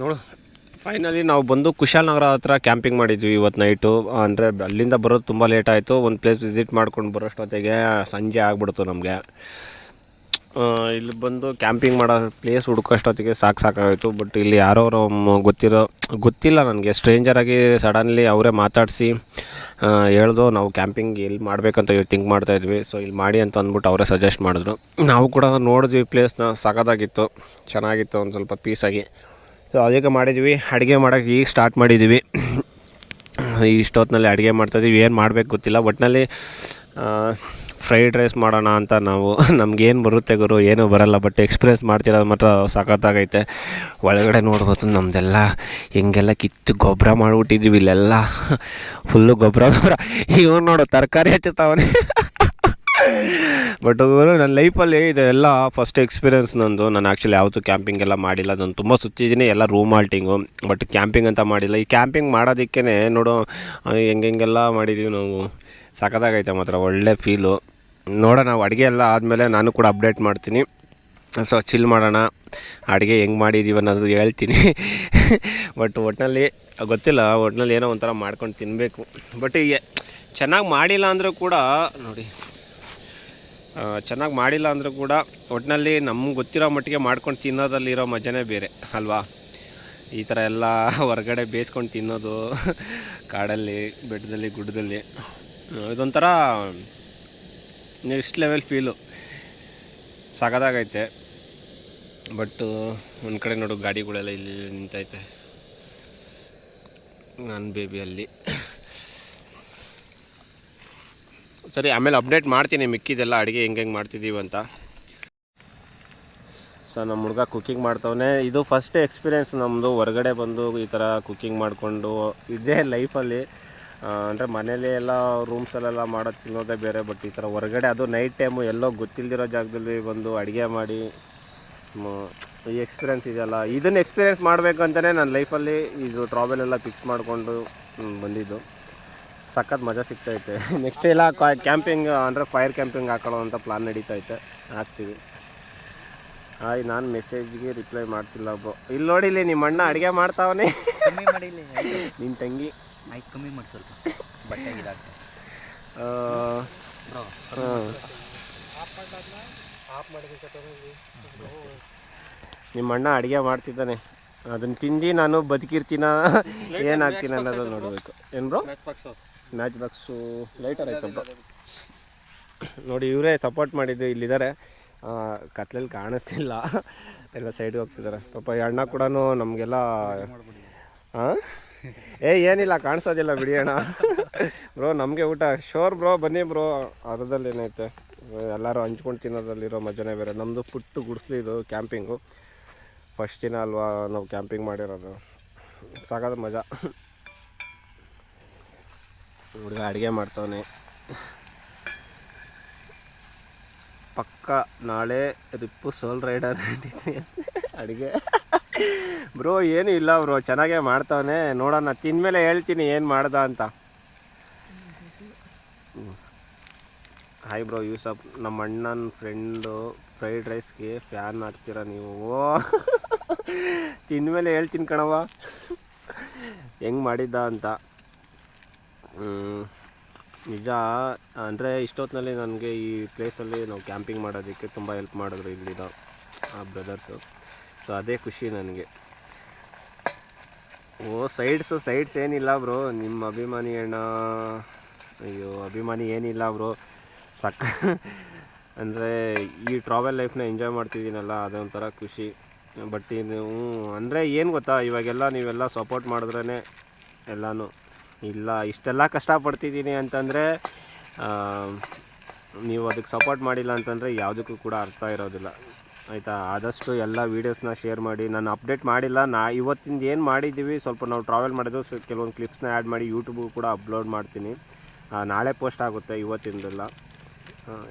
ನೋಡು ಫೈನಲಿ ನಾವು ಬಂದು ಕುಶಾಲನಗರ ಹತ್ರ ಕ್ಯಾಂಪಿಂಗ್ ಮಾಡಿದ್ವಿ ಇವತ್ತು ನೈಟು ಅಂದರೆ ಅಲ್ಲಿಂದ ಬರೋದು ತುಂಬ ಲೇಟ್ ಆಯಿತು. ಒಂದು ಪ್ಲೇಸ್ ವಿಸಿಟ್ ಮಾಡ್ಕೊಂಡು ಬರೋಷ್ಟೊತ್ತಿಗೆ ಸಂಜೆ ಆಗ್ಬಿಡ್ತು ನಮಗೆ. ಇಲ್ಲಿ ಬಂದು ಕ್ಯಾಂಪಿಂಗ್ ಮಾಡೋ ಪ್ಲೇಸ್ ಹುಡ್ಕೋಷ್ಟೊತ್ತಿಗೆ ಸಾಕು ಸಾಕಾಗೋಯ್ತು. ಬಟ್ ಇಲ್ಲಿ ಯಾರೋ ಗೊತ್ತಿರೋ, ಗೊತ್ತಿಲ್ಲ ನನಗೆ. ಸ್ಟ್ರೇಂಜರಾಗಿ ಸಡನ್ಲಿ ಅವರೇ ಮಾತಾಡಿಸಿ ಹೇಳ್ದು ನಾವು ಕ್ಯಾಂಪಿಂಗ್ ಎಲ್ಲಿ ಮಾಡಬೇಕಂತ ಥಿಂಕ್ ಮಾಡ್ತಾಯಿದ್ವಿ ಸೊ ಇಲ್ಲಿ ಮಾಡಿ ಅಂತ ಅಂದ್ಬಿಟ್ಟು ಅವರೇ ಸಜೆಸ್ಟ್ ಮಾಡಿದ್ರು. ನಾವು ಕೂಡ ನೋಡಿದ್ವಿ ಪ್ಲೇಸ್ನ ಸಖತ್ತಾಗಿತ್ತು. ಚೆನ್ನಾಗಿತ್ತು ಒಂದು ಸ್ವಲ್ಪ ಪೀಸಾಗಿ ಸೊ ಅದಕ್ಕೆ ಮಾಡಿದ್ವಿ. ಅಡುಗೆ ಮಾಡೋಕ್ಕೆ ಈಗ ಸ್ಟಾರ್ಟ್ ಮಾಡಿದ್ದೀವಿ ಇಷ್ಟೊತ್ತಿನಲ್ಲಿ ಅಡುಗೆ ಮಾಡ್ತಾಯಿದ್ದೀವಿ ಏನು ಮಾಡಬೇಕು ಗೊತ್ತಿಲ್ಲ. ಒಟ್ಟಿನಲ್ಲಿ ಫ್ರೈಡ್ ರೈಸ್ ಮಾಡೋಣ ಅಂತ ನಾವು. ನಮಗೇನು ಬರುತ್ತೆ ಗುರು? ಏನೂ ಬರಲ್ಲ. ಬಟ್ ಎಕ್ಸ್ಪೀರಿಯನ್ಸ್ ಮಾಡ್ತಿರೋದು ಮಾತ್ರ ಸಖತ್ತಾಗೈತೆ. ಒಳಗಡೆ ನೋಡ್ಬೋದು ನಮ್ಮದೆಲ್ಲ ಹಿಂಗೆಲ್ಲ ಕಿತ್ತು ಗೊಬ್ಬರ ಮಾಡಿಬಿಟ್ಟಿದ್ದೀವಿ ಇಲ್ಲೆಲ್ಲ. ಫುಲ್ಲು ಗೊಬ್ಬರ ಗೊಬ್ಬರ. ಇವ್ನು ನೋಡು, ತರಕಾರಿ ಹಚ್ಚುತ್ತಾವನೆ. ಬಟ್ ನನ್ನ ಲೈಫಲ್ಲಿ ಇದೆಲ್ಲ ಫಸ್ಟ್ ಎಕ್ಸ್ಪೀರಿಯನ್ಸ್ ನಂದು. ನಾನು ಆ್ಯಕ್ಚುಲಿ ಯಾವತ್ತು ಕ್ಯಾಂಪಿಂಗ್ ಎಲ್ಲ ಮಾಡಿಲ್ಲ. ನಾನು ತುಂಬ ಸುತ್ತಿದ್ದೀನಿ. ಎಲ್ಲ ರೂಮ್ ಆಲ್ಟಿಂಗು ಬಟ್ ಕ್ಯಾಂಪಿಂಗ್ ಅಂತ ಮಾಡಿಲ್ಲ. ಈ ಕ್ಯಾಂಪಿಂಗ್ ಮಾಡೋದಕ್ಕೇ ನೋಡು ಹೆಂಗೆಲ್ಲ ಮಾಡಿದ್ದೀವಿ ನಾವು. ಸಖತ್ತಾಗೈತೆ ಮಾತ್ರ. ಒಳ್ಳೆ ಫೀಲು ನೋಡೋಣ ಅಡುಗೆ ಎಲ್ಲ ಆದಮೇಲೆ ನಾನು ಕೂಡ ಅಪ್ಡೇಟ್ ಮಾಡ್ತೀನಿ. ಸೊ ಚಿಲ್ ಮಾಡೋಣ. ಅಡುಗೆ ಹೆಂಗೆ ಮಾಡಿದ್ದೀವಿ ಅನ್ನೋದು ಹೇಳ್ತೀನಿ. ಬಟ್ ಒಟ್ಟಿನಲ್ಲಿ ಗೊತ್ತಿಲ್ಲ. ಒಟ್ಟಿನಲ್ಲಿ ಏನೋ ಒಂಥರ ಮಾಡ್ಕೊಂಡು ತಿನ್ನಬೇಕು ಬಟ್ ಈಗ ಚೆನ್ನಾಗಿ ಮಾಡಿಲ್ಲ ಅಂದರೂ ಕೂಡ, ನೋಡಿ. ಚೆನ್ನಾಗಿ ಮಾಡಿಲ್ಲ ಅಂದರೂ ಕೂಡ ಒಟ್ಟಿನಲ್ಲಿ ನಮ್ಗೆ ಗೊತ್ತಿರೋ ಮಟ್ಟಿಗೆ ಮಾಡ್ಕೊಂಡು ತಿನ್ನೋದಲ್ಲಿರೋ ಮಜನೇ ಬೇರೆ, ಅಲ್ವಾ? ಈ ಥರ ಎಲ್ಲ ಹೊರಗಡೆ ಬೇಯಿಸ್ಕೊಂಡು ತಿನ್ನೋದು, ಕಾಡಲ್ಲಿ, ಬೆಟ್ಟದಲ್ಲಿ, ಗುಡ್ಡದಲ್ಲಿ ಇದೊಂಥರ ನೆಕ್ಸ್ಟ್ ಲೆವೆಲ್ ಫೀಲು. ಸಾಗದಾಗೈತೆ. ಬಟ್ ಒಂದು ಕಡೆ ನೋಡು ಗಾಡಿಗಳೆಲ್ಲ ಇಲ್ಲಿ ಇಲ್ಲಿ ನಿಂತೈತೆ. ನನ್ನ ಬೇಬಿ ಅಲ್ಲಿ ಸರಿ, ಆಮೇಲೆ ಅಪ್ಡೇಟ್ ಮಾಡ್ತೀನಿ ಮಿಕ್ಕಿದೆಲ್ಲ ಅಡುಗೆ ಹೆಂಗೆ ಹೆಂಗೆ ಮಾಡ್ತಿದ್ದೀವಿ ಅಂತ. ಸೊ ನಮ್ಮ ಹುಡುಗ ಕುಕ್ಕಿಂಗ್ ಮಾಡ್ತವನೆ. ಇದು ಫಸ್ಟ್ ಎಕ್ಸ್ಪೀರಿಯೆನ್ಸ್ ನಮ್ಮದು ಹೊರಗಡೆ ಬಂದು ಈ ಥರ ಕುಕ್ಕಿಂಗ್ ಮಾಡಿಕೊಂಡು ಇದೇ ಲೈಫಲ್ಲಿ ಅಂದರೆ ಮನೇಲಿ ಎಲ್ಲ ರೂಮ್ಸಲ್ಲೆಲ್ಲ ಮಾಡೋದು ತಿನ್ನೋದೇ ಬೇರೆ ಬಟ್ ಈ ಥರ ಹೊರಗಡೆ ಅದು ನೈಟ್ ಟೈಮು ಎಲ್ಲೋ ಗೊತ್ತಿಲ್ದಿರೋ ಜಾಗದಲ್ಲಿ ಬಂದು ಅಡುಗೆ ಮಾಡಿ ಈ ಎಕ್ಸ್ಪೀರಿಯೆನ್ಸ್ ಇದೆಯಲ್ಲ. ಇದನ್ನು ಎಕ್ಸ್ಪೀರಿಯೆನ್ಸ್ ಮಾಡಬೇಕು ಅಂತಲೇ ನನ್ನ ಲೈಫಲ್ಲಿ ಇದು ಟ್ರಾವೆಲ್ ಎಲ್ಲ ಫಿಕ್ಸ್ ಮಾಡಿಕೊಂಡು ಬಂದಿದ್ದು. ಸಖತ್ ಮಜಾ ಸಿಗ್ತೈತೆ ನೆಕ್ಸ್ಟ್ ಎಲ್ಲ ಕ್ಯಾಂಪಿಂಗ್ ಅಂದರೆ ಫೈರ್ ಕ್ಯಾಂಪಿಂಗ್ ಹಾಕೊಳ್ಳೋ ಅಂತ ಪ್ಲಾನ್ ನಡೀತೈತೆ ಹಾಕ್ತೀವಿ. ಹಾಯ್ ನಾನು ಮೆಸೇಜ್ಗೆ ರಿಪ್ಲೈ ಮಾಡ್ತಿಲ್ಲ ಒಬ್ಬ. ಇಲ್ಲಿ ನೋಡಿಲಿ ನಿಮ್ಮ ಅಣ್ಣ ಅಡುಗೆ ಮಾಡ್ತಾವನೆ. ನಿನ್ನ ತಂಗಿ. ಕಮ್ಮಿ ಮಾಡಿ ಸ್ವಲ್ಪ. ಬಟ್ಟೆ ನಿಮ್ಮ ಅಣ್ಣ ಅಡುಗೆ ಮಾಡ್ತಿದ್ದಾನೆ. ಅದನ್ನು ತಿಂದು ನಾನು ಬದುಕಿರ್ತೀನ? ಏನಾಗ್ತೀನಿ ಅನ್ನೋದು ನೋಡಬೇಕು. ಏನು ಬ್ರೋ ಮ್ಯಾಚ್ ಬಾಕ್ಸು ಲೈಟರ್ ಆಯ್ತು ನೋಡಿ ಇವರೇ ಸಪೋರ್ಟ್ ಮಾಡಿದ್ದು ಇಲ್ಲಿದ್ದಾರೆ. ಕತ್ಲಲ್ಲಿ ಕಾಣಿಸ್ತಿಲ್ಲ. ಎಲ್ಲ ಸೈಡ್ಗೆ ಹೋಗ್ತಿದ್ದಾರೆ. ಪಾಪ ಈ ಅಣ್ಣ ಕೂಡ ನಮಗೆಲ್ಲ ಹಾಂ ಏ ಏನಿಲ್ಲ ಕಾಣಿಸೋದಿಲ್ಲ ಬಿಡಿ ಅಣ್ಣ. ಬ್ರೋ ನಮಗೆ ಊಟ. ಶೋರ್ ಬ್ರೋ ಬನ್ನಿ ಬ್ರೋ. ಅರ್ಧದಲ್ಲಿ ಏನೈತೆ? ಎಲ್ಲರೂ ಹಂಚ್ಕೊಂಡು ತಿನ್ನೋದ್ರಲ್ಲಿರೋ ಮಜಾನೇ ಬೇರೆ. ನಮ್ಮದು ಪುಟ್ಟು ಗುಡಿಸ್ಲಿ ಇದು ಕ್ಯಾಂಪಿಂಗು ಫಸ್ಟ್ ದಿನ ಅಲ್ವಾ ನಾವು ಕ್ಯಾಂಪಿಂಗ್ ಮಾಡಿರೋದು. ಸಾಕಾದ ಮಜಾ. ಹುಡುಗ ಅಡುಗೆ ಮಾಡ್ತವನೆ. ಪಕ್ಕ ನಾಳೆ ರಿಪ್ಪು ಸೋಲ್ ರೈಡರ್ ಅಡುಗೆ. ಬ್ರೋ, ಏನೂ ಇಲ್ಲ ಬ್ರೋ, ಚೆನ್ನಾಗೇ ಮಾಡ್ತಾವನೆ. ನೋಡೋಣ, ತಿಂದಮೇಲೆ ಹೇಳ್ತೀನಿ ಏನು ಮಾಡ್ದ ಅಂತ. ಹಾಯ್ ಬ್ರೋ ಯೂಸಪ್ ನಮ್ಮ ಅಣ್ಣನ ಫ್ರೆಂಡು ಫ್ರೈಡ್ ರೈಸ್ಗೆ ಫ್ಯಾನ್ ಹಾಕ್ತೀರ ನೀವು? ಓ ತಿಂದಮೇಲೆ ಹೇಳ್ತೀನಿ ಕಣವ್ವ. ಹೆಂಗೆ ಮಾಡಿದ್ದ ಅಂತ. ನಿಜ, ಅಂದರೆ ಇಷ್ಟೊತ್ತಿನಲ್ಲಿ ನನಗೆ ಈ ಪ್ಲೇಸಲ್ಲಿ ನಾವು ಕ್ಯಾಂಪಿಂಗ್ ಮಾಡೋದಕ್ಕೆ ತುಂಬ ಹೆಲ್ಪ್ ಮಾಡಿದ್ರು ಇಲ್ಲಿದ ಆ ಬ್ರದರ್ಸು ಸೊ ಅದೇ ಖುಷಿ ನನಗೆ. ಓ ಸೈಡ್ಸು ಸೈಡ್ಸ್ ಏನಿಲ್ಲ ಬ್ರೋ ನಿಮ್ಮ ಅಭಿಮಾನಿ ಅಣ್ಣ, ಅಯ್ಯೋ, ಅಭಿಮಾನಿ ಏನಿಲ್ಲ ಬ್ರೋ ಸಕ್ಕ ಅಂದರೆ ಈ ಟ್ರಾವೆಲ್ ಲೈಫ್ನ ಎಂಜಾಯ್ ಮಾಡ್ತಿದ್ದೀನಲ್ಲ, ಅದೊಂಥರ ಖುಷಿ. ಬಟ್ ಇದು ಅಂದರೆ ಏನು ಗೊತ್ತಾ, ಇವಾಗೆಲ್ಲ ನೀವೆಲ್ಲ ಸಪೋರ್ಟ್ ಮಾಡಿದ್ರೇ ಎಲ್ಲನೂ. ಇಲ್ಲ, ಇಷ್ಟೆಲ್ಲ ಕಷ್ಟಪಡ್ತಿದ್ದೀನಿ ಅಂತಂದರೆ ನೀವು ಅದಕ್ಕೆ ಸಪೋರ್ಟ್ ಮಾಡಿಲ್ಲ ಅಂತಂದರೆ ಯಾವುದಕ್ಕೂ ಕೂಡ ಅರ್ಥ ಇರೋದಿಲ್ಲ. ಆಯಿತಾ? ಆದಷ್ಟು ಎಲ್ಲ ವೀಡಿಯೋಸ್ನ ಶೇರ್ ಮಾಡಿ, ನಾನು ಅಪ್ಡೇಟ್ ಮಾಡಿಲ್ಲ, ನಾ ಇವತ್ತಿಂದ ಏನು ಮಾಡಿದ್ದೀವಿ, ಸ್ವಲ್ಪ ನಾವು ಟ್ರಾವೆಲ್ ಮಾಡಿದ್ರು, ಸ, ಕೆಲವೊಂದು ಕ್ಲಿಪ್ಸ್ನ ಆ್ಯಡ್ ಮಾಡಿ ಯೂಟ್ಯೂಬ್ಗೂ ಕೂಡ ಅಪ್ಲೋಡ್ ಮಾಡ್ತೀನಿ. ನಾಳೆ ಪೋಸ್ಟ್ ಆಗುತ್ತೆ ಇವತ್ತಿಂದೆಲ್ಲ.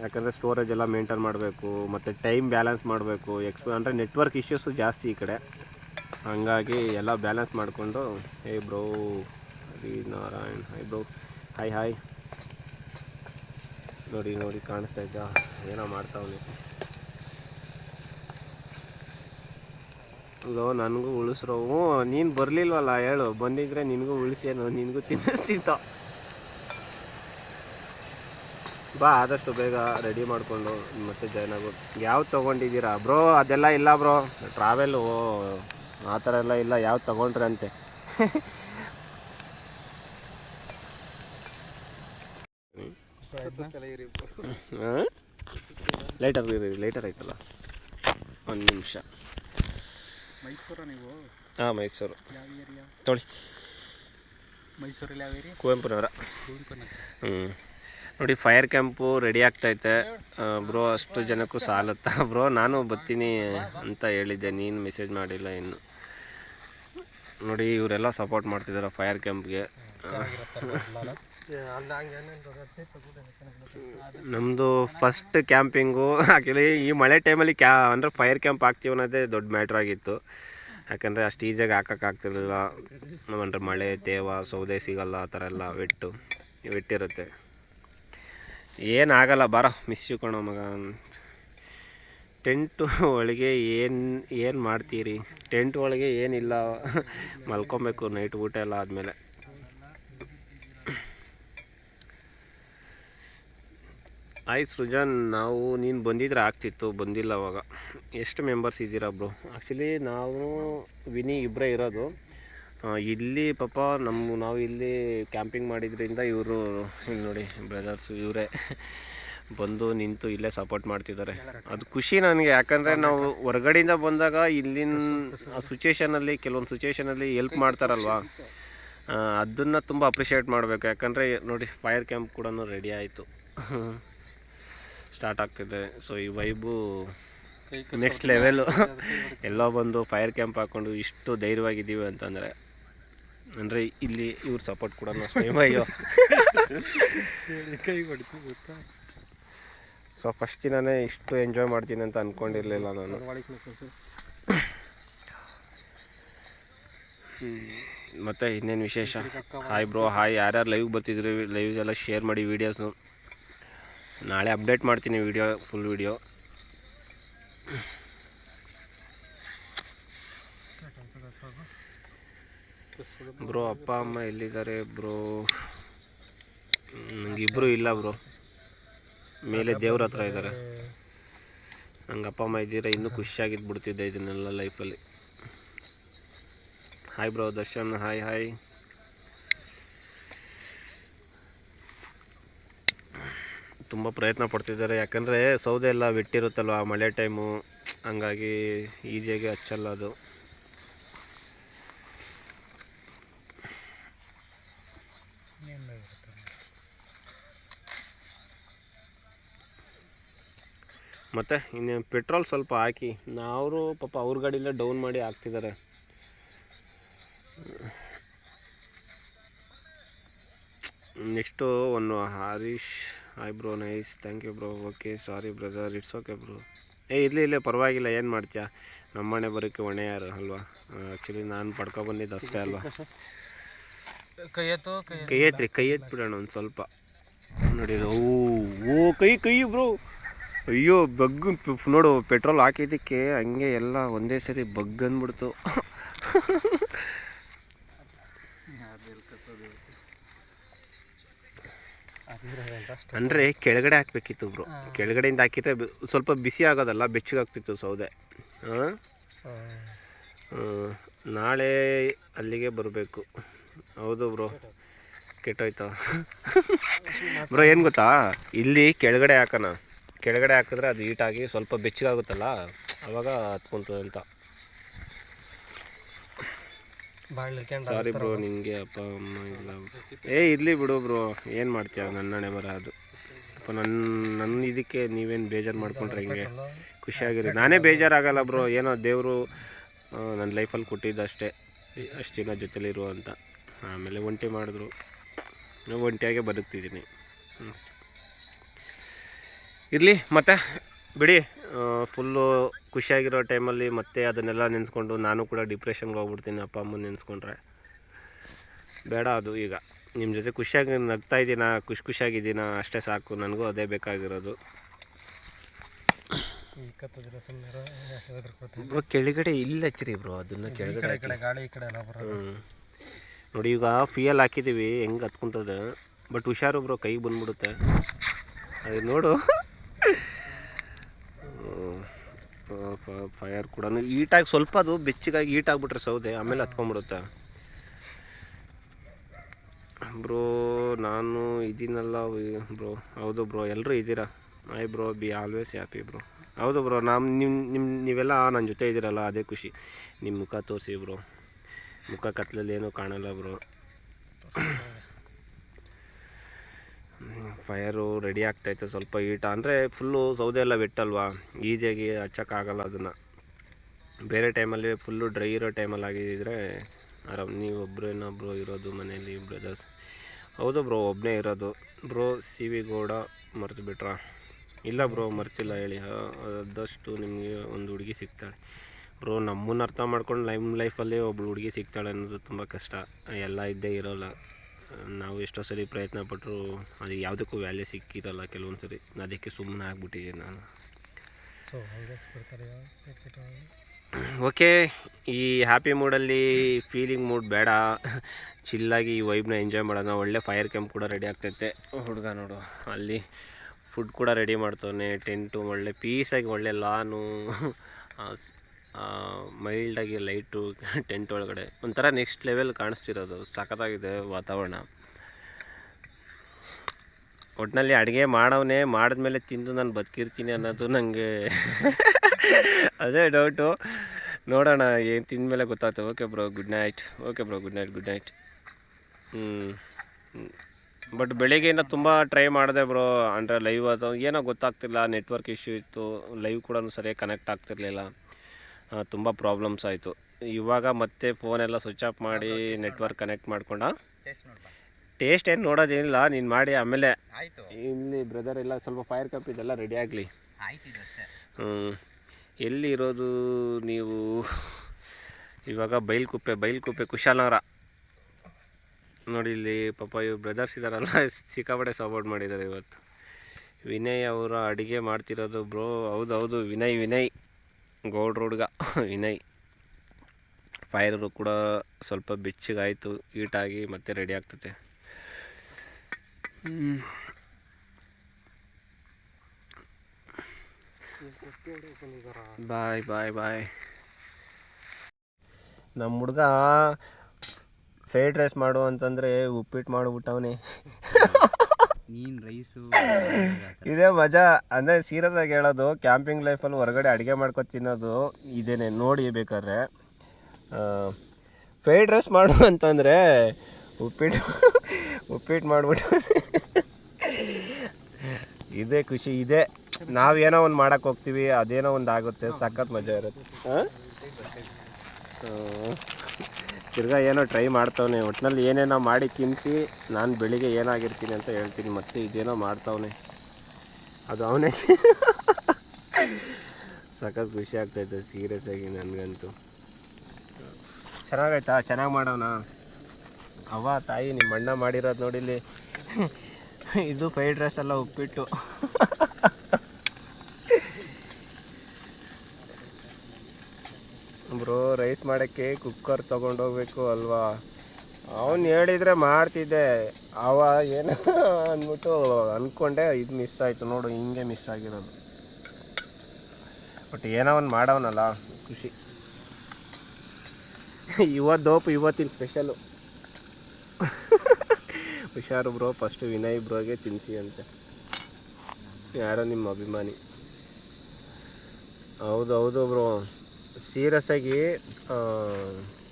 ಯಾಕಂದರೆ ಸ್ಟೋರೇಜ್ ಎಲ್ಲ ಮೇಂಟೈನ್ ಮಾಡಬೇಕು, ಮತ್ತು ಟೈಮ್ ಬ್ಯಾಲೆನ್ಸ್ ಮಾಡಬೇಕು ಎಕ್ಸ್ಪ ಅಂದರೆ ನೆಟ್ವರ್ಕ್ ಇಶ್ಯೂಸು ಜಾಸ್ತಿ ಈ ಕಡೆ. ಹಾಗಾಗಿ ಎಲ್ಲ ಬ್ಯಾಲೆನ್ಸ್ ಮಾಡಿಕೊಂಡು ಏ bro Hari Narayan hi bro hi hi ನೋಡಿ ನೋಡಿ, ಕಾಣಿಸ್ತಾ ಇದ್ದ ಏನೋ ಮಾಡ್ತಾವನೆ ಲೋ, ನನಗೂ ಉಳಿಸ್ರೋ. ಹ್ಞೂ, ನೀನು ಬರಲಿಲ್ವಲ್ಲ, ಹೇಳು. ಬಂದಿದ್ರೆ ನಿನಗೂ ಉಳಿಸೇನು ನಿನಗೂ ತಿನ್ನಿಸ್ತಿತ್ತ ಬಾ, ಆದಷ್ಟು ಬೇಗ ರೆಡಿ ಮಾಡಿಕೊಂಡು ಮತ್ತೆ ಜಾಯ್ನ್ ಆಗು. ಯಾವ್ದು ತೊಗೊಂಡಿದ್ದೀರಾ? ಬ್ರೋ, ಅದೆಲ್ಲ ಇಲ್ಲ ಬ್ರೋ. ಟ್ರಾವೆಲು ಆ ಥರ ಎಲ್ಲ ಇಲ್ಲ. ಯಾವ್ದು ತೊಗೊಂಡ್ರೆ ಲೈಟರ್ ಲೈಟರ್ ಐತಲ್ಲ. ಒಂದು ನಿಮಿಷ. ಮೈಸೂರ ನೀವು? ಹಾಂ ಮೈಸೂರು. ತೊಳಿ. ಮೈಸೂರಲ್ಲಿ ಯಾವ ಏರಿಯಾ? ಕುವೆಂಪು ನಗರ ಹ್ಞೂ ನೋಡಿ ಫೈರ್ ಕ್ಯಾಂಪು ರೆಡಿ ಆಗ್ತೈತೆ. ಬ್ರೋ ಅಷ್ಟು ಜನಕ್ಕೂ ಸಾಲುತ್ತಾ? ಬ್ರೋ ನಾನು ಬರ್ತೀನಿ ಅಂತ ಹೇಳಿದ್ದೆ. ನೀನು ಮೆಸೇಜ್ ಮಾಡಿಲ್ಲ ಇನ್ನು. ನೋಡಿ ಇವರೆಲ್ಲ ಸಪೋರ್ಟ್ ಮಾಡ್ತಿದ್ದಾರೆ ಫೈರ್ ಕ್ಯಾಂಪ್ಗೆ ನಮ್ಮದು ಫಸ್ಟ್ ಕ್ಯಾಂಪಿಂಗು ಆ್ಯಕ್ಚುಲಿ ಈ ಮಳೆ ಟೈಮಲ್ಲಿ ಕ್ಯಾ ಅಂದರೆ ಫೈರ್ ಕ್ಯಾಂಪ್ ಹಾಕ್ತೀವಿ ಅನ್ನೋದೇ ದೊಡ್ಡ ಮ್ಯಾಟ್ರ್ ಆಗಿತ್ತು. ಯಾಕಂದರೆ ಅಷ್ಟು ಈಸಿಯಾಗಿ ಹಾಕೋಕ್ಕಾಗ್ತಿರ್ಲಿಲ್ಲ ಅಂದರೆ ಮಳೆ, ತೇವ, ಸೌದೆ, ಸಿಗಲ್ಲ, ಆ ಥರ ಎಲ್ಲ ವೆಟ್ಟು ವೆಟ್ಟಿರುತ್ತೆ. ಏನಾಗಲ್ಲ ಬಾರ ಮಿಸ್ ಯು ಕಣೋ ಮಗ. ಟೆಂಟು ಒಳಗೆ ಏನು ಏನು ಮಾಡ್ತೀರಿ? ಟೆಂಟ್ ಒಳಗೆ ಏನಿಲ್ಲ. ಮಲ್ಕೊಬೇಕು ನೈಟ್ ಊಟ ಎಲ್ಲ ಆದಮೇಲೆ. ಆಯ್ತು ಸೃಜನ್, ನಾವು ನೀನು ಬಂದಿದ್ರೆ ಆಗ್ತಿತ್ತು, ಬಂದಿಲ್ಲ ಅವಾಗ. ಎಷ್ಟು ಮೆಂಬರ್ಸ್ ಇದ್ದೀರಾ ಬ್ರೋ ಆ್ಯಕ್ಚುಲಿ ನಾವು, ವಿನಿ ಇಬ್ಬರೇ ಇರೋದು. ಇಲ್ಲಿ ಪಾಪ ನಮ್ಮ ನಾವು ಇಲ್ಲಿ ಕ್ಯಾಂಪಿಂಗ್ ಮಾಡಿದ್ರಿಂದ ಇವರು, ಇಲ್ಲಿ ನೋಡಿ ಬ್ರದರ್ಸು ಇವರೇ ಬಂದು ನಿಂತು ಇಲ್ಲೇ ಸಪೋರ್ಟ್ ಮಾಡ್ತಿದ್ದಾರೆ. ಅದು ಖುಷಿ ನನಗೆ, ಯಾಕಂದರೆ ನಾವು ಹೊರಗಡೆಯಿಂದ ಬಂದಾಗ ಇಲ್ಲಿನ ಸಿಚುವೇಷನಲ್ಲಿ ಕೆಲವೊಂದು ಸಿಚುವೇಷನಲ್ಲಿ ಹೆಲ್ಪ್ ಮಾಡ್ತಾರಲ್ವಾ? ಅದನ್ನು ತುಂಬ ಅಪ್ರಿಷಿಯೇಟ್ ಮಾಡಬೇಕು. ಯಾಕಂದರೆ ನೋಡಿ ಫೈರ್ ಕ್ಯಾಂಪ್ ಕೂಡ ರೆಡಿ ಆಯಿತು. ಸ್ಟಾರ್ಟ್ ಆಗ್ತಿದೆ. ಸೊ ಈ ವೈಬು ನೆಕ್ಸ್ಟ್ ಲೆವೆಲು ಎಲ್ಲೋ ಬಂದು ಫೈರ್ ಕ್ಯಾಂಪ್ ಹಾಕ್ಕೊಂಡು ಇಷ್ಟು ಧೈರ್ಯವಾಗಿದ್ದೀವಿ ಅಂತಂದರೆ ಅಂದರೆ ಇಲ್ಲಿ ಇವ್ರ ಸಪೋರ್ಟ್ ಕೂಡ ಅಯ್ಯೋ ಕೈ ಗೊತ್ತಾ? ಸೊ ಫಸ್ಟ್ ದಿನನೇ ಇಷ್ಟು ಎಂಜಾಯ್ ಮಾಡ್ತೀನಿ ಅಂತ ಅಂದ್ಕೊಂಡಿರಲಿಲ್ಲ ನಾನು. ಮತ್ತು ಇನ್ನೇನು ವಿಶೇಷ? ಹಾಯ್ ಬ್ರೋ ಹಾಯ್ ಯಾರ್ಯಾರು ಲೈವ್ ಬರ್ತಿದ್ರು? ಲೈವ್ ಎಲ್ಲ ಶೇರ್ ಮಾಡಿ ವೀಡಿಯೋಸ್ನು ನಾಳೆ ಅಪ್ಡೇಟ್ ಮಾಡ್ತೀನಿ ವಿಡಿಯೋ ಫುಲ್ ವಿಡಿಯೋ. ಬ್ರೋ, ಅಪ್ಪ, ಅಮ್ಮ ಎಲ್ಲಿದ್ದಾರೆ ಬ್ರೋ? ನಂಗೆ ಇಬ್ಬರು ಇಲ್ಲ ಬ್ರೋ. ಮೇಲೆ ದೇವ್ರ ಹತ್ರ ಇದ್ದಾರೆ. ನಂಗೆ ಅಪ್ಪ, ಅಮ್ಮ ಇದ್ದೀರಾ, ಇನ್ನೂ ಖುಷಿಯಾಗಿದ್ದು ಬಿಡ್ತಿದ್ದೆ ಇದನ್ನೆಲ್ಲ ಲೈಫಲ್ಲಿ hi bro, Darshan hi hi ತುಂಬ ಪ್ರಯತ್ನ ಪಡ್ತಿದ್ದಾರೆ. ಯಾಕಂದರೆ ಸೌದೆ ಎಲ್ಲ ಬಿಟ್ಟಿರುತ್ತಲ್ವ ಮಳೆ ಟೈಮು ಹಂಗಾಗಿ ಈಜಿಯಾಗಿ ಹಚ್ಚಲ್ಲ ಅದು. ಮತ್ತು ಇನ್ನೇನು ಪೆಟ್ರೋಲ್ ಸ್ವಲ್ಪ ಹಾಕಿ. ಅವರು ಪಾಪ ಅವ್ರ ಗಾಡಿಲೇ ಡೌನ್ ಮಾಡಿ ಹಾಕ್ತಿದ್ದಾರೆ ನೆಕ್ಸ್ಟು ಒಂದು Harish hi bro nice thank you bro okay sorry brother it's okay bro ಏ ಇರಲಿ ಇಲ್ಲೇ ಪರವಾಗಿಲ್ಲ. ಏನು ಮಾಡ್ತೀಯಾ? ನಮ್ಮನೆ ಬರೋಕ್ಕೆ ಒಣೆ ಯಾರು ಅಲ್ವಾ? ಆ್ಯಕ್ಚುಲಿ ನಾನು ಪಡ್ಕೊಬಂದಿದ್ದು ಅಷ್ಟೇ ಅಲ್ವಾ? ಕೈ ಎತ್ತು ಕೈ ಎತ್ರಿ ಕೈ ಎತ್ ಬಿಡೋಣ ಒಂದು ಸ್ವಲ್ಪ. ನೋಡಿ ಓ ಓ ಕೈ ಕೈ ಬ್ರೋ. ಅಯ್ಯೋ ಬಗ್ ನೋಡು ಪೆಟ್ರೋಲ್ ಹಾಕಿದ್ದಕ್ಕೆ ಹಂಗೆ ಎಲ್ಲ ಒಂದೇ ಸರಿ ಬಗ್ ಅಂದ್ಬಿಡ್ತು ಅಂದರೆ ಕೆಳಗಡೆ ಹಾಕ್ಬೇಕಿತ್ತು ಬ್ರೋ. ಕೆಳಗಡೆಯಿಂದ ಹಾಕಿದ್ರೆ ಸ್ವಲ್ಪ ಬಿಸಿ ಆಗೋದಲ್ಲ ಬೆಚ್ಚಗಾಗ್ತಿತ್ತು ಸೌದೆ. ಹಾಂ? ನಾಳೆ ಅಲ್ಲಿಗೆ ಬರಬೇಕು. ಹೌದು ಬ್ರೋ. ಕೆಟ್ಟೋಯ್ತಾ. ಬ್ರೋ ಏನು ಗೊತ್ತಾ? ಇಲ್ಲಿ ಕೆಳಗಡೆ ಹಾಕೋಣ. ಕೆಳಗಡೆ ಹಾಕಿದ್ರೆ ಅದು ಹೀಟಾಗಿ ಸ್ವಲ್ಪ ಬೆಚ್ಚಗಾಗುತ್ತಲ್ಲ ಅವಾಗ ಹತ್ಕೊಂತದೆ ಅಂತ. ಸಾರಿ ಬ್ರೋ ನಿಂಗೆ ಅಪ್ಪ ಅಮ್ಮ ಇಲ್ಲ. ಏ ಇರಲಿ ಬಿಡು ಬ್ರೋ. ಏನು ಮಾಡ್ತೀಯ? ನನ್ನಣೆ ಬರ ಅದು ಅಪ್ಪ ನನ್ನ ನನ್ನ ಇದಕ್ಕೆ ನೀವೇನು ಬೇಜಾರು ಮಾಡ್ಕೊಂಡ್ರೆ ಹಿಂಗೆ ಖುಷಿಯಾಗಿರಿ ನಾನೇ ಬೇಜಾರಾಗಲ್ಲ ಬ್ರೋ. ಏನೋ ದೇವರು ನನ್ನ ಲೈಫಲ್ಲಿ ಕೊಟ್ಟಿದ್ದು ಅಷ್ಟೇ ಅಷ್ಟು ದಿನ ಜೊತೆಲಿರು ಅಂತ. ಆಮೇಲೆ ಒಂಟಿ ಮಾಡಿದ್ರು. ಒಂಟಿಯಾಗೆ ಬದುಕ್ತಿದ್ದೀನಿ. ಇರಲಿ ಮತ್ತೆ? ಬಿಡಿ. ಫುಲ್ಲು ಖುಷಿಯಾಗಿರೋ ಟೈಮಲ್ಲಿ ಮತ್ತೆ ಅದನ್ನೆಲ್ಲ ನೆನೆಸ್ಕೊಂಡು ನಾನು ಕೂಡ ಡಿಪ್ರೆಷನ್ಗೆ ಹೋಗ್ಬಿಡ್ತೀನಿ. ಅಪ್ಪ ಅಮ್ಮನ ನೆನೆಸ್ಕೊಂಡ್ರೆ. ಬೇಡ ಅದು ಈಗ. ನಿಮ್ಮ ಜೊತೆ ಖುಷಿಯಾಗಿ ನಗ್ತಾ ಇದ್ದೀನ ಖುಷಿ ಖುಷಿಯಾಗಿದ್ದೀನಾ ಅಷ್ಟೇ ಸಾಕು ನನಗೂ ಅದೇ ಬೇಕಾಗಿರೋದು. ಬ್ರೋ ಕೆಳಗಡೆ ಇಲ್ಲ ಹಚ್ಚಿರಿ ಬ್ರೋ ಅದನ್ನ ಕೆಳಗಡೆ ಬರೋದು. ನೋಡಿ ಈಗ ಫಿಯಲ್ ಹಾಕಿದ್ದೀವಿ ಹೆಂಗೆ ಹತ್ಕೊಂತದೆ? ಬಟ್ ಹುಷಾರು ಬ್ರೋ ಕೈಗೆ ಬಂದ್ಬಿಡುತ್ತೆ. ಅದು ನೋಡು. ಫೈರ್ ಕೂಡ ಈಟಾಗಿ ಸ್ವಲ್ಪ ಅದು ಬೆಚ್ಚಗಾಗಿ ಈಟ್ ಆಗ್ಬಿಟ್ರೆ ಸೌದೆ ಆಮೇಲೆ ಹತ್ಕೊಂಡ್ಬಿಡುತ್ತೆ. ಬ್ರೋ, ನಾನು ಇದೀನಲ್ಲ ಬ್ರೋ. ಹೌದು ಬ್ರೋ ಎಲ್ಲರೂ ಇದ್ದೀರಾ I bro be always happy bro. ಹೌದು ಬ್ರೋ ನಮ್ಮ ನಿಮ್ಮ ನಿಮ್ಮ ನೀವೆಲ್ಲ ನನ್ನ ಜೊತೆ ಇದ್ದೀರಲ್ಲ ಅದೇ ಖುಷಿ. ನಿಮ್ಮ ಮುಖ ತೋರಿಸಿ ಬ್ರೋ. ಮುಖ ಕತ್ಲಲ್ಲಿ ಏನೂ ಕಾಣಲ್ಲ ಬ್ರೋ. ಫೈರು ರೆಡಿ ಆಗ್ತಾಯಿತ್ತು ಸ್ವಲ್ಪ ಈಟ ಅಂದರೆ ಫುಲ್ಲು ಸೌದೆ ಎಲ್ಲ ಬಿಟ್ಟಲ್ವಾ? ಈಸಿಯಾಗಿ ಹಚ್ಚೋಕ್ಕಾಗಲ್ಲ ಅದನ್ನು. ಬೇರೆ ಟೈಮಲ್ಲಿ ಫುಲ್ಲು ಡ್ರೈ ಇರೋ ಟೈಮಲ್ಲಿ ಆಗಿದ್ದರೆ ಆರಾಮ್. ನೀವು ಒಬ್ಬರೇನೋ ಬ್ರೋ ಇರೋದು ಮನೆಯಲ್ಲಿ ಬ್ರದರ್ಸ್ ಹೌದು ಬ್ರೋ ಒಬ್ಬನೇ ಇರೋದು. ಬ್ರೋ ಸಿ ವಿ ಗೌಡ ಮರೆತು ಬಿಟ್ರಾ ಇಲ್ಲ ಬ್ರೋ ಮರ್ತಿಲ್ಲ ಹೇಳಿ. ಆದಷ್ಟು ನಿಮಗೆ ಒಂದು ಹುಡುಗಿ ಸಿಗ್ತಾಳೆ. ಬ್ರೋ ನಮ್ಮನ್ನು ಅರ್ಥ ಮಾಡ್ಕೊಂಡು ಲೈಫ್ ಲೈಫಲ್ಲಿ ಒಬ್ಳು ಹುಡುಗಿ ಸಿಗ್ತಾಳೆ ಅನ್ನೋದು ತುಂಬ ಕಷ್ಟ. ಎಲ್ಲ ಇದ್ದೇ ಇರೋಲ್ಲ. ನಾವು ಎಷ್ಟೋ ಸರಿ ಪ್ರಯತ್ನ ಪಟ್ಟರು ಅದು ಯಾವುದಕ್ಕೂ ವ್ಯಾಲ್ಯೂ ಸಿಕ್ಕಿರಲ್ಲ ಕೆಲವೊಂದು ಸರಿ. ಅದಕ್ಕೆ ಸುಮ್ಮನೆ ಆಗ್ಬಿಟ್ಟಿದ್ದೀನಿ ನಾನು. ಓಕೆ ಈ ಹ್ಯಾಪಿ ಮೂಡಲ್ಲಿ ಫೀಲಿಂಗ್ ಮೂಡ್ ಬೇಡ. ಚಿಲ್ಲಾಗಿ ಈ ವೈಬ್ನ ಎಂಜಾಯ್ ಮಾಡೋಣ. ಒಳ್ಳೆ ಫೈರ್ ಕ್ಯಾಂಪ್ ಕೂಡ ರೆಡಿ ಆಗ್ತೈತೆ. ಹುಡುಗ ನೋಡು. ಅಲ್ಲಿ ಫುಡ್ ಕೂಡ ರೆಡಿ ಮಾಡ್ತವನೆ. ಟೆಂಟು ಒಳ್ಳೆ ಪೀಸಾಗಿ ಒಳ್ಳೆ ಲಾನು ಮೈಲ್ಡಾಗಿ ಲೈಟು ಟೆಂಟ್ ಒಳಗಡೆ. ಒಂಥರ ನೆಕ್ಸ್ಟ್ ಲೆವೆಲ್ ಕಾಣಿಸ್ತಿರೋದು. ಸಖತ್ತಾಗಿದೆ ವಾತಾವರಣ. ಒಟ್ಟಿನಲ್ಲಿ ಅಡುಗೆ ಮಾಡವನೇ, ಮಾಡಿದ್ಮೇಲೆ ತಿಂದು ನಾನು ಬದುಕಿರ್ತೀನಿ ಅನ್ನೋದು ನನಗೆ ಅದೇ ಡೌಟು ನೋಡೋಣ, ಏನು ತಿಂದಮೇಲೆ ಗೊತ್ತಾಗ್ತದೆ. Okay bro good night okay bro good night good night ಹ್ಞೂ ಬಟ್ ಬೆಳಿಗ್ಗೆಯಿಂದ ತುಂಬ ಟ್ರೈ ಮಾಡಿದೆ ಬ್ರೋ ಅಂದರೆ ಲೈವ್ ಅದು ಏನೋ ಗೊತ್ತಾಗ್ತಿಲ್ಲ ನೆಟ್ವರ್ಕ್ ಇಶ್ಯೂ ಇತ್ತು. ಲೈವ್ ಕೂಡ ಸರಿಯಾಗಿ ಕನೆಕ್ಟ್ ಆಗ್ತಿರ್ಲಿಲ್ಲ. ತುಂಬ ಪ್ರಾಬ್ಲಮ್ಸ್ ಆಯಿತು. ಇವಾಗ ಮತ್ತೆ ಫೋನೆಲ್ಲ ಸ್ವಿಚ್ ಆಫ್ ಮಾಡಿ ನೆಟ್ವರ್ಕ್ ಕನೆಕ್ಟ್ ಮಾಡ್ಕೊಂಡ. ಟೇಸ್ಟ್ ಏನು ನೋಡೋದೇನಿಲ್ಲ ನೀನು ಮಾಡಿ ಆಮೇಲೆ. ಆಯಿತು. ಇಲ್ಲಿ ಬ್ರದರ್ ಎಲ್ಲ ಸ್ವಲ್ಪ ಫೈರ್ ಕಪ್ ಇದೆಲ್ಲ ರೆಡಿ ಆಗಲಿ. ಆಯ್ತು ಎಲ್ಲಿರೋದು ನೀವು? ಇವಾಗ ಬೈಲ್ಕುಪ್ಪೆ ಬೈಲ್ಕುಪ್ಪೆ ಕುಶಾಲನಗರ ನೋಡಿ ಇಲ್ಲಿ ಪಾಪ ಇವ್ರು ಬ್ರದರ್ಸ್ ಇದ್ದಾರಲ್ಲ, ಸಿಕ್ಕಾಪಟ್ಟೆ ಸಪೋರ್ಟ್ ಮಾಡಿದ್ದಾರೆ ಇವತ್ತು. ವಿನಯ್ ಅವರ ಅಡುಗೆ ಮಾಡ್ತಿರೋದು ಬ್ರೋ ಹೌದು ಹೌದು ವಿನಯ್. ವಿನಯ್ ಗೌಡ್ರ ಹುಡುಗ ವಿನಯ್. ಫೈರು ಕೂಡ ಸ್ವಲ್ಪ ಬೆಚ್ಚಗಾಯಿತು ಹೀಟಾಗಿ ಮತ್ತೆ ರೆಡಿ ಆಗ್ತದೆ. ಬಾಯ್ ಬಾಯ್ ಬಾಯ್ ನಮ್ಮ ಹುಡುಗ ಫ್ರೈಡ್ ರೈಸ್ ಮಾಡು ಅಂತಂದರೆ ಉಪ್ಪಿಟ್ಟು ಮಾಡಿಬಿಟ್ಟವನೆ ನೀನು ರೈಸು ಇದೇ ಮಜಾ. ಅಂದರೆ ಸೀರಿಯಸ್ ಆಗಿ ಹೇಳೋದು ಕ್ಯಾಂಪಿಂಗ್ ಲೈಫಲ್ಲಿ ಹೊರಗಡೆ ಅಡುಗೆ ಮಾಡ್ಕೊಂಡು ತಿನ್ನೋದು ಇದೇನೆ. ನೋಡಿ ಬೇಕಾದ್ರೆ ಫ್ರೈಡ್ ರೈಸ್ ಮಾಡು ಅಂತಂದರೆ ಉಪ್ಪಿಟ್ಟು ಉಪ್ಪಿಟ್ಟು ಮಾಡಿಬಿಟ್ಟು. ಇದೇ ಖುಷಿ ಇದೆ. ನಾವೇನೋ ಒಂದು ಮಾಡೋಕ್ಕೆ ಹೋಗ್ತೀವಿ ಅದೇನೋ ಒಂದು ಆಗುತ್ತೆ ಸಖತ್ ಮಜಾ ಇರುತ್ತೆ. ಹಾಂ ತಿರ್ಗಾ ಏನೋ ಟ್ರೈ ಮಾಡ್ತಾವನೆ. ಒಟ್ಟಿನಲ್ಲಿ ಏನೇನೋ ಮಾಡಿ ತಿನ್ನಿಸಿ ನಾನು ಬೆಳಿಗ್ಗೆ ಏನಾಗಿರ್ತೀನಿ ಅಂತ ಹೇಳ್ತೀನಿ, ಮತ್ತೆ ಇದೇನೋ ಮಾಡ್ತಾವನೆ. ಅದು ಅವನೇ. ಸಖತ್ ಖುಷಿ ಆಗ್ತೈತೆ ಸೀರಿಯಸ್ ಆಗಿ ನನಗಂತೂ. ಚೆನ್ನಾಗೈತಾ ಚೆನ್ನಾಗಿ ಮಾಡೋಣ? ಅವ್ವ, ತಾಯಿ ನಿಮ್ಮ ಅಣ್ಣ ಮಾಡಿರೋದು ನೋಡಿಲ್ಲಿ. ಇದು ಫ್ರೈಡ್ ರೈಸ್ ಎಲ್ಲ ಉಪ್ಪಿಟ್ಟು ಬ್ರೋ ರೈಸ್ ಮಾಡೋಕ್ಕೆ ಕುಕ್ಕರ್ ತೊಗೊಂಡೋಗ್ಬೇಕು ಅಲ್ವಾ? ಅವನು ಹೇಳಿದರೆ ಮಾಡ್ತಿದ್ದೆ. ಅವ ಏನು ಅಂದ್ಬಿಟ್ಟು ಅಂದ್ಕೊಂಡೆ ಇದು ಮಿಸ್ ಆಯಿತು ನೋಡು, ಹಿಂಗೆ ಮಿಸ್ ಆಗಿರೋದು. ಬಟ್ ಏನೋ ಒಂದು ಮಾಡವನಲ್ಲ, ಖುಷಿ. ಇವತ್ತು ದೋಪು, ಇವತ್ತಿನ ಸ್ಪೆಷಲು ಹುಷಾರು ಬ್ರೋ ಫಸ್ಟು ವಿನಯ್ ಬ್ರೋಗೆ ತಿನ್ನಿಸಿ ಅಂತೆ. ಯಾರೋ ನಿಮ್ಮ ಅಭಿಮಾನಿ. ಹೌದು ಹೌದು ಬ್ರೋ. ಸೀರಿಯಸ್ ಆಗಿ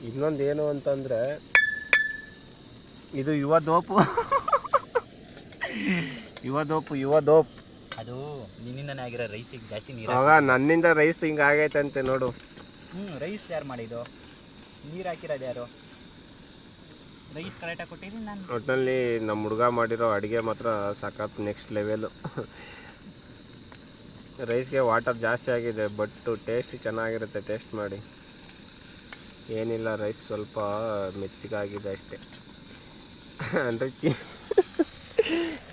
ಇನ್ನೊಂದು ಏನು ಅಂತಂದರೆ ಇದು ಯುವ ದೋಪು. ಯುವ ದೋಪು ಯುವ ದೋಪ್. ಅದು ನಿನ್ನಿಂದನೇ ಆಗಿರೋ ರೈಸಿಗೆ ಜಾಸ್ತಿ ನೀರು ಆಗ ನನ್ನಿಂದ ರೈಸ್ ಹಿಂಗೆ ಅಂತೆ ನೋಡು. ಹ್ಞೂ ರೈಸ್ ಯಾರು ಮಾಡಿದ್ದು? ನೀರು ಹಾಕಿರೋದು ಯಾರು? ರೈಸ್ ಕರೆಕ್ಟಾಗಿ ಕೊಟ್ಟಿದ್ದೀನಿ ನಾನು. ಒಟ್ಟಿನಲ್ಲಿ ನಮ್ಮ ಹುಡುಗ ಮಾಡಿರೋ ಅಡುಗೆ ಮಾತ್ರ ಸಖತ್ ನೆಕ್ಸ್ಟ್ ಲೆವೆಲು ರೈಸ್ಗೆ ವಾಟರ್ ಜಾಸ್ತಿ ಆಗಿದೆ ಬಟ್ ಟೇಸ್ಟ್ ಚೆನ್ನಾಗಿರುತ್ತೆ ಟೇಸ್ಟ್ ಮಾಡಿ. ಏನಿಲ್ಲ ರೈಸ್ ಸ್ವಲ್ಪ ಮೆತ್ತಿಗಾಗಿದೆ ಅಷ್ಟೇ. ಅಂದರೆ ಚಿ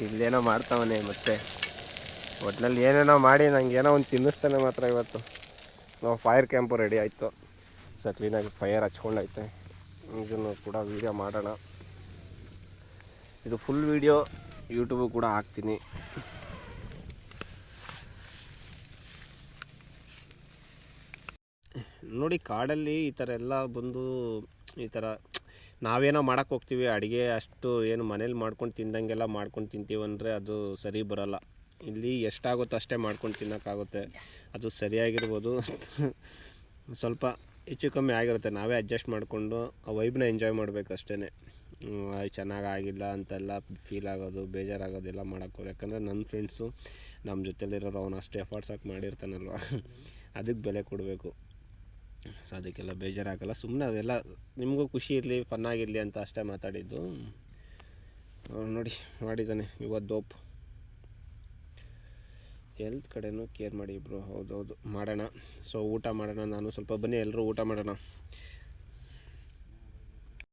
ಇಲ್ಲೇನೋ ಮಾಡ್ತಾವನೆ ಮತ್ತೆ. ಒಟ್ನಲ್ಲಿ ಏನೇನೋ ಮಾಡಿ, ನಂಗೆ ಏನೋ ಒಂದು ತಿನ್ನಿಸ್ತಾನೆ ಮಾತ್ರ ಇವತ್ತು. ನಾವು ಫೈರ್ ಕ್ಯಾಂಪು ರೆಡಿ ಆಯಿತು. ಸೊ ಕ್ಲೀನಾಗಿ ಫೈರ್ ಹಚ್ಕೊಂಡೈತೆ. ಇದನ್ನು ಕೂಡ ವೀಡಿಯೋ ಮಾಡೋಣ. ಇದು ಫುಲ್ ವೀಡಿಯೋ ಯೂಟ್ಯೂಬು ಕೂಡ ಹಾಕ್ತೀನಿ. ನೋಡಿ ಕಾಡಲ್ಲಿ ಈ ಥರ ಎಲ್ಲ ಬಂದು ಈ ಥರ ನಾವೇನೋ ಮಾಡೋಕ್ಕೆ ಹೋಗ್ತೀವಿ, ಅಡುಗೆ ಅಷ್ಟು ಏನು ಮನೇಲಿ ಮಾಡ್ಕೊಂಡು ತಿಂದಂಗೆಲ್ಲ ಮಾಡ್ಕೊಂಡು ತಿಂತೀವಿ ಅಂದರೆ ಅದು ಸರಿ ಬರೋಲ್ಲ. ಇಲ್ಲಿ ಎಷ್ಟಾಗುತ್ತೋ ಅಷ್ಟೇ ಮಾಡ್ಕೊಂಡು ತಿನ್ನೋಕ್ಕಾಗುತ್ತೆ. ಅದು ಸರಿಯಾಗಿರ್ಬೋದು. ಸ್ವಲ್ಪ ಹೆಚ್ಚು ಕಮ್ಮಿ ಆಗಿರುತ್ತೆ. ನಾವೇ ಅಡ್ಜಸ್ಟ್ ಮಾಡಿಕೊಂಡು ಆ ವೈಬ್ನ ಎಂಜಾಯ್ ಮಾಡಬೇಕು ಚೆನ್ನಾಗಿ ಆಗಿಲ್ಲ ಅಂತೆಲ್ಲ ಫೀಲ್ ಆಗೋದು ಬೇಜಾರಾಗೋದೆಲ್ಲ ಮಾಡೋಕ್ಕೆ ಯಾಕಂದರೆ ನನ್ನ ಫ್ರೆಂಡ್ಸು ನಮ್ಮ ಜೊತೆಲಿರೋರು ಅವನು ಅಷ್ಟು ಎಫರ್ಟ್ಸ್ ಹಾಕಿ ಮಾಡಿರ್ತಾನಲ್ವ. ಅದಕ್ಕೆ ಬೆಲೆ ಕೊಡಬೇಕು. ಸೊ ಅದಕ್ಕೆಲ್ಲ ಬೇಜಾರಾಗಲ್ಲ. ಸುಮ್ಮನೆ ಅವೆಲ್ಲ ನಿಮಗೂ ಖುಷಿ ಇರಲಿ ಫನ್ನಾಗಿರಲಿ ಅಂತ ಅಷ್ಟೇ ಮಾತಾಡಿದ್ದು. ನೋಡಿ, ಮಾಡಿದ್ದಾನೆ ಇವತ್ತು ದೋಪ್. ಹೆಲ್ತ್ ಕಡೆನೂ ಕೇರ್ ಮಾಡಿ ಇಬ್ಬರು ಹೌದೌದು. ಮಾಡೋಣ. ಸೊ ಊಟ ಮಾಡೋಣ. ನಾನು ಸ್ವಲ್ಪ ಬನ್ನಿ ಎಲ್ಲರೂ ಊಟ ಮಾಡೋಣ.